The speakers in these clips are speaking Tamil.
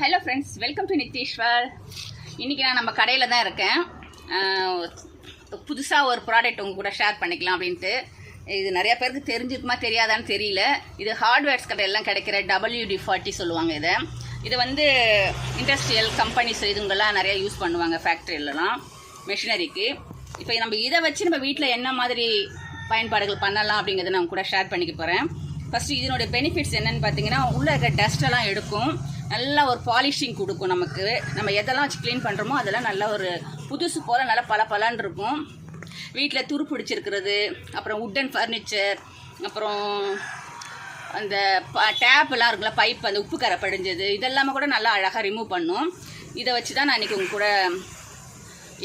Hello friends welcome to Nitheeswar இன்றைக்கி நான் நம்ம கடையில் தான் இருக்கேன். புதுசாக ஒரு ப்ராடக்ட் உங்க கூட ஷேர் பண்ணிக்கலாம் அப்படின்ட்டு. இது நிறையா பேருக்கு தெரிஞ்சிருக்குமா தெரியாதான்னு தெரியல. இது ஹார்ட்வேர்ஸ் கடையெல்லாம் கிடைக்கிற டபிள்யூடி ஃபார்ட்டி சொல்லுவாங்க இதை. இது வந்து இண்டஸ்ட்ரியல் கம்பெனிஸ் இதுங்கெல்லாம் நிறையா யூஸ் பண்ணுவாங்க ஃபேக்ட்ரியிலலாம் மெஷினரிக்கு இப்போ நம்ம இதை வச்சு நம்ம வீட்டில் என்ன மாதிரி பயன்பாடுகள் பண்ணலாம் அப்படிங்கிறத நான் கூட ஷேர் பண்ணிக்க போகிறேன் ஃபஸ்ட்டு இதனுடைய பெனிஃபிட்ஸ் என்னென்னு பார்த்தீங்கன்னா உள்ளே இருக்க டஸ்ட்டெல்லாம் எடுக்கும். நல்லா ஒரு பாலிஷிங் கொடுக்கும் நமக்கு. நம்ம எதெல்லாம் வச்சு க்ளீன் பண்ணுறோமோ அதெல்லாம் நல்லா ஒரு புதுசு போல் நல்லா பல பலன்னு இருக்கும். வீட்டில் துரு பிடிச்சிருக்கிறது அப்புறம் உட்டன் ஃபர்னிச்சர் அப்புறம் அந்த டேப்லாம் இருக்குல்ல பைப் அந்த உப்பு கரை படிஞ்சது இதெல்லாமே கூட நல்லா அழகாக ரிமூவ் பண்ணும். இதை வச்சு தான் நான் இன்றைக்கி உங்க கூட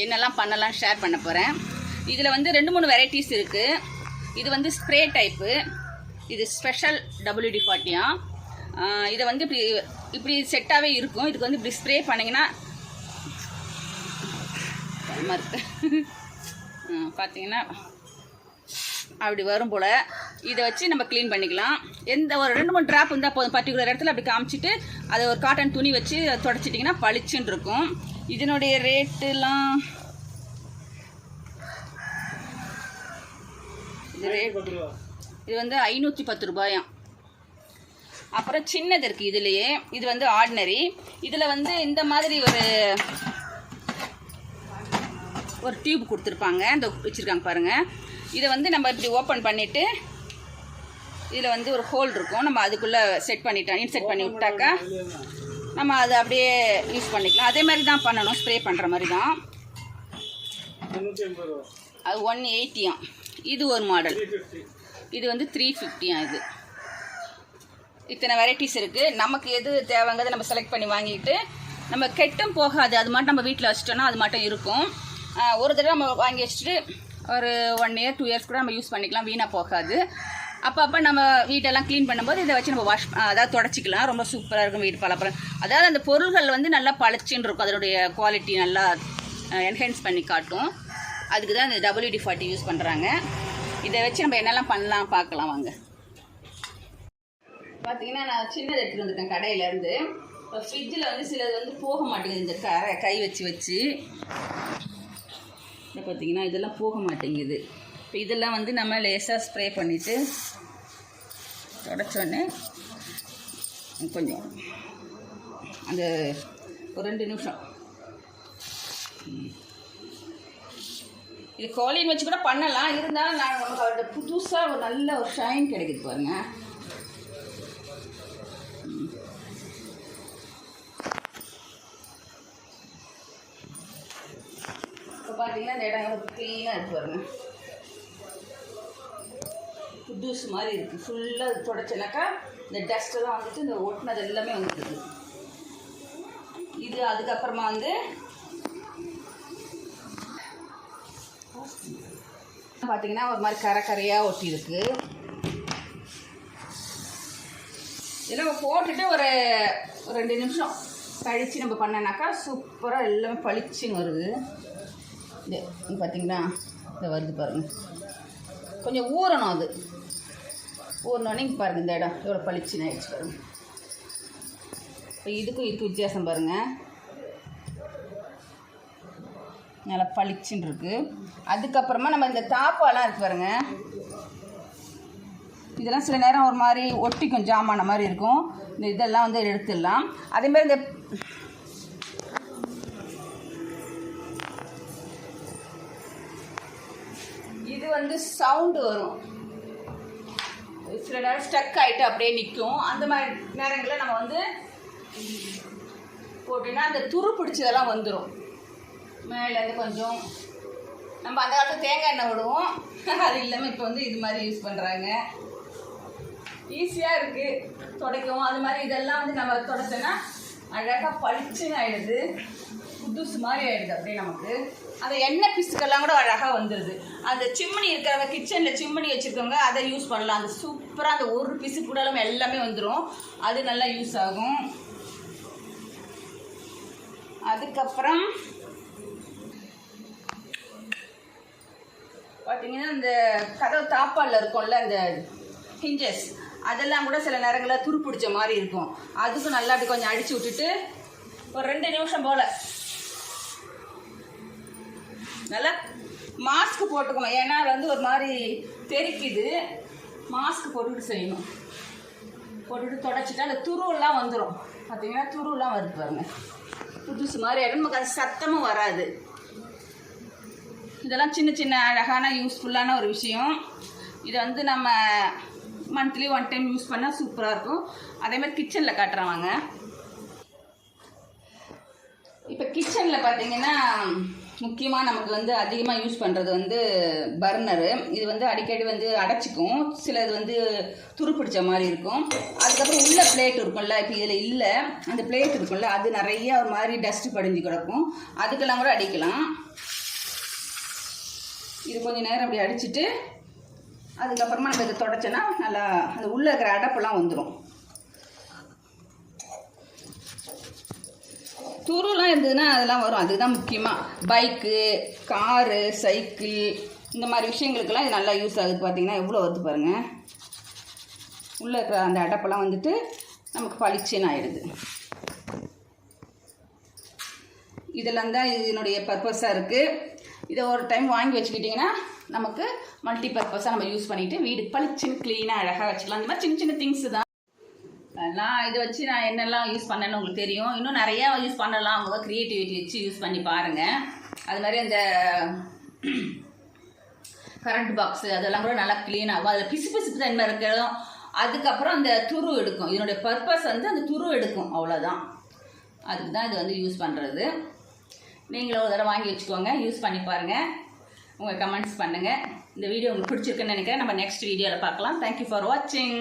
என்னெல்லாம் பண்ணலாம் ஷேர் பண்ண போகிறேன் இதில் வந்து ரெண்டு மூணு வெரைட்டிஸ் இருக்குது இது வந்து ஸ்ப்ரே டைப்பு இது ஸ்பெஷல் டபிள்யூடி ஃபார்ட்டியாக இதை வந்து இப்படி இப்படி செட்டாகவே இருக்கும். இதுக்கு வந்து இப்படி ஸ்ப்ரே பண்ணிங்கன்னா பார்த்தீங்கன்னா அப்படி வரும் போல். இதை வச்சு நம்ம க்ளீன் பண்ணிக்கலாம். எந்த ஒரு ரெண்டு மூணு ட்ராப் இருந்தால் போதும். பர்டிகுலர் இடத்துல அப்படி காமிச்சிட்டு அதை ஒரு காட்டன் துணி வச்சு தொடச்சிட்டிங்கன்னா பளிச்சுன்னு இருக்கும். இதனுடைய ரேட்டுலாம் இது ரேட் இது வந்து ஐநூற்றி பத்து ரூபாயாம். அப்புறம் சின்னது இருக்குது இதுலேயே. இது வந்து ஆர்டினரி இதில் வந்து இந்த மாதிரி ஒரு ஒரு டியூப் கொடுத்துருப்பாங்க. இந்த வச்சுருக்காங்க பாருங்கள் இதை வந்து நம்ம இப்படி ஓப்பன் பண்ணிவிட்டு இதில் வந்து ஒரு ஹோல் இருக்கும். நம்ம அதுக்குள்ளே செட் பண்ணிட்டோம் இன்செட் பண்ணி விட்டாக்கா நம்ம அதை அப்படியே யூஸ் பண்ணிக்கலாம். அதே மாதிரி தான் பண்ணணும். ஸ்ப்ரே பண்ணுற மாதிரி தான். அது ஒன் எயிட்டியாம் இது ஒரு மாடல் இது வந்து த்ரீ ஃபிஃப்டியாம் இது. இத்தனை வெரைட்டிஸ் இருக்குது நமக்கு எது தேவைங்கிறத நம்ம செலக்ட் பண்ணி வாங்கிட்டு நம்ம கெட்டும் போகாது. அது மட்டும் நம்ம வீட்டில் வச்சிட்டோன்னா அது மட்டும் இருக்கும். ஒரு தடவை நம்ம வாங்கி வச்சுட்டு ஒரு ஒன் இயர் டூ இயர்ஸ் கூட நம்ம யூஸ் பண்ணிக்கலாம். வீணாக போகாது. அப்போ அப்போ நம்ம வீட்டெல்லாம் க்ளீன் பண்ணும்போது இதை வச்சு நம்ம வாஷ் அதாவது தொடச்சிக்கலாம். ரொம்ப சூப்பராக இருக்கும் வீடு பலப்பறம். அதாவது அந்த பொருள்கள் வந்து நல்லா பழச்சின்னு இருக்கும். அதனுடைய குவாலிட்டி நல்லா என்ஹென்ஸ் பண்ணி காட்டும். அதுக்கு தான் இந்த டபிள்யூடி ஃபார்ட்டி யூஸ் பண்ணுறாங்க இதை வச்சு நம்ம என்னெல்லாம் பண்ணலாம் பார்க்கலாம் வாங்க. பார்த்தீங்கன்னா நான் சின்னது எடுத்துகிட்டு வந்திருக்கேன் கடையிலேருந்து இப்போ ஃப்ரிட்ஜில் வந்து சிலது வந்து போக மாட்டேங்குது இந்த கரை கை வச்சு வச்சு. இதை பார்த்தீங்கன்னா இதெல்லாம் போக மாட்டேங்குது. இப்போ இதெல்லாம் வந்து நம்ம லேசாக ஸ்ப்ரே பண்ணிவிட்டு தொடச்சோடனே கொஞ்சம் அந்த ஒரு ரெண்டு நிமிஷம். இது கோழின்னு வச்சு கூட பண்ணலாம். இருந்தாலும் நாங்கள் நமக்கு அவரோட புதுசாக ஒரு நல்ல ஒரு ஷைன் கிடைக்குது பாருங்கள் பார்த்தீங்கன்னா இந்த இடம் எவ்வளோ க்ளீனாக இருக்குது பாருங்க. புதுசு மாதிரி இருக்குது ஃபுல்லாக தொடச்சினாக்கா இந்த டஸ்ட்டெல்லாம் வந்துட்டு இந்த ஒட்டினது எல்லாமே வந்துடுது இது அதுக்கப்புறமா வந்து பார்த்தீங்கன்னா ஒரு மாதிரி கரை கரையாக ஒட்டியிருக்கு. இதெல்லாம் நம்ம போட்டுட்டு ஒரு ஒரு ரெண்டு நிமிஷம் கழித்து நம்ம பண்ணனாக்கா சூப்பராக எல்லாமே பளிச்சுன்னு வருது. இது இங்க பார்த்தீங்களா இது வருது பாருங்கள் கொஞ்சம் ஊறணும் அது. ஊறினோடனே இங்கே பாருங்கள் இந்த இடம். எவ்வளோ பளிச்சுன்னு ஆயிடுச்சு பாருங்கள் இப்போ இதுக்கும் இதுக்கும் வித்தியாசம் பாருங்கள் நல்லா பளிச்சுன்னு இருக்கு. அதுக்கப்புறமா நம்ம இந்த தாப்பாலாம் இருக்கு பாருங்க. இதெல்லாம் சில நேரம் ஒரு மாதிரி ஒட்டிக்கும் ஜாமான மாதிரி இருக்கும். இந்த இதெல்லாம் வந்து எடுத்துடலாம். அதேமாதிரி இந்த வந்து சவுண்டு வரும். சில நேரம் ஸ்டக் ஆகிட்டு அப்படியே நிற்கும் அந்த மாதிரி நேரங்களில் நம்ம வந்து போட்டோன்னா அந்த துரு பிடிச்சதெல்லாம் வந்துடும் மேலேருந்து கொஞ்சம். நம்ம அந்த காலத்தில் தேங்காய் எண்ணெய் விடுவோம். அது இல்லாமல் இப்போ வந்து இது மாதிரி யூஸ் பண்ணுறாங்க ஈஸியாக இருக்குது துடைக்கவும். அது மாதிரி இதெல்லாம் வந்து நம்ம துடைச்சோன்னா அழகாக பளிச்சுன்னு ஆயிடுது. புதுசு மாதிரி ஆயிடுது அப்படியே நமக்கு. அந்த எண்ணெய் பிசுக்கெல்லாம் கூட அழகாக வந்துடுது அந்த சிம்னி இருக்கிறவங்க கிச்சனில் சிம்னி வச்சுருக்கவங்க அதை யூஸ் பண்ணலாம். அந்த சூப்பராக அந்த ஒரு பிசு கூடலும் எல்லாமே வந்துடும் அது நல்லா யூஸ் ஆகும். அதுக்கப்புறம் பார்த்தீங்கன்னா இந்த கதவு தாப்பாலில் இருக்கும்ல அந்த ஹிஞ்சஸ் அதெல்லாம் கூட சில நேரங்களில் துருப்பிடிச்ச மாதிரி இருக்கும். அதுக்கும் நல்லா அப்படி கொஞ்சம் அடிச்சு விட்டுட்டு ஒரு ரெண்டு நிமிஷம் போல் நல்லா மாஸ்க் போட்டுக்கணும். ஏன்னா அது வந்து ஒரு மாதிரி தெறிக்குது மாஸ்க் போட்டுட்டு செய்யணும். போட்டுட்டு தொடச்சிட்டா அந்த துருவெல்லாம் வந்துடும் பார்த்தீங்கன்னா துருவெல்லாம் வருது பாருங்க. புதுசு மாதிரி ஆயிடும். நமக்கு அது சத்தமும் வராது. இதெல்லாம் சின்ன சின்ன அழகான யூஸ்ஃபுல்லான ஒரு விஷயம். இதை வந்து நம்ம மந்த்லி ஒன் டைம் யூஸ் பண்ணால் சூப்பராக இருக்கும். அதே மாதிரி கிச்சனில் காட்டுறவாங்க இப்போ கிச்சனில் பார்த்தீங்கன்னா முக்கியமாக நமக்கு வந்து அதிகமாக யூஸ் பண்ணுறது வந்து பர்னரு. இது வந்து அடிக்கடி வந்து அடைச்சிக்கும். சிலது வந்து துருப்பிடிச்ச மாதிரி இருக்கும். அதுக்கப்புறம் உள்ள பிளேட் இருக்கும்ல இப்போ இதில் இல்லை. அந்த பிளேட் இருக்கும்ல அது நிறைய ஒரு மாதிரி டஸ்ட் படிஞ்சு கிடக்கும். அதுக்கெல்லாம் கூட அடிக்கலாம். இது கொஞ்சம் நேரம் அப்படி அடிச்சிட்டு அதுக்கப்புறமா நம்ம இதை தொடச்சோன்னா நல்லா அந்த உள்ளே இருக்கிற அடப்பெல்லாம் வந்துடும் துருலாம் இருந்ததுன்னா அதெல்லாம் வரும். அதுதான் முக்கியமாக பைக்கு காரு சைக்கிள் இந்த மாதிரி விஷயங்களுக்கெல்லாம் இது நல்லா யூஸ் ஆகுது. பார்த்தீங்கன்னா எவ்வளோ வருது பாருங்கள் உள்ளே இருக்கிற அந்த அடப்பெல்லாம் வந்துட்டு நமக்கு பளிச்சுன்னு ஆயிடுது. இதெல்லாம் தான் இதனுடைய பர்பஸாக இருக்குது இதை ஒரு டைம் வாங்கி வச்சுக்கிட்டிங்கன்னா நமக்கு மல்டி பர்பஸாக நம்ம யூஸ் பண்ணிவிட்டு வீடு பளிச்சுன்னு க்ளீனாக அழகாக வச்சுக்கலாம். அந்த மாதிரி சின்ன சின்ன திங்ஸ் தான். நான் இதை வச்சு நான் என்னெல்லாம் யூஸ் பண்ணேன்னு உங்களுக்கு தெரியும். இன்னும் நிறையா யூஸ் பண்ணலாம். அவங்க க்ரியேட்டிவிட்டி வச்சு யூஸ் பண்ணி பாருங்கள் அது மாதிரி அந்த கரண்ட் பாக்ஸு அதெல்லாம் கூட நல்லா க்ளீன் ஆகும். அதில் பிசு பிசுப்பு தன்மை இருக்கிறதும் அதுக்கப்புறம் அந்த துரு எடுக்கும். இதனுடைய பர்பஸ் வந்து அந்த துரு எடுக்கும். அவ்வளோதான் அதுக்கு தான் இது வந்து யூஸ் பண்ணுறது நீங்களும் ஒரு தடவை வாங்கி வச்சுக்கோங்க. யூஸ் பண்ணி பாருங்கள் உங்கள் கமெண்ட்ஸ் பண்ணுங்கள் இந்த வீடியோ உங்களுக்கு பிடிச்சிருக்குன்னு நினைக்கிறேன். நம்ம நெக்ஸ்ட் வீடியோவில் பார்க்கலாம். தேங்க்யூ ஃபார் வாட்சிங்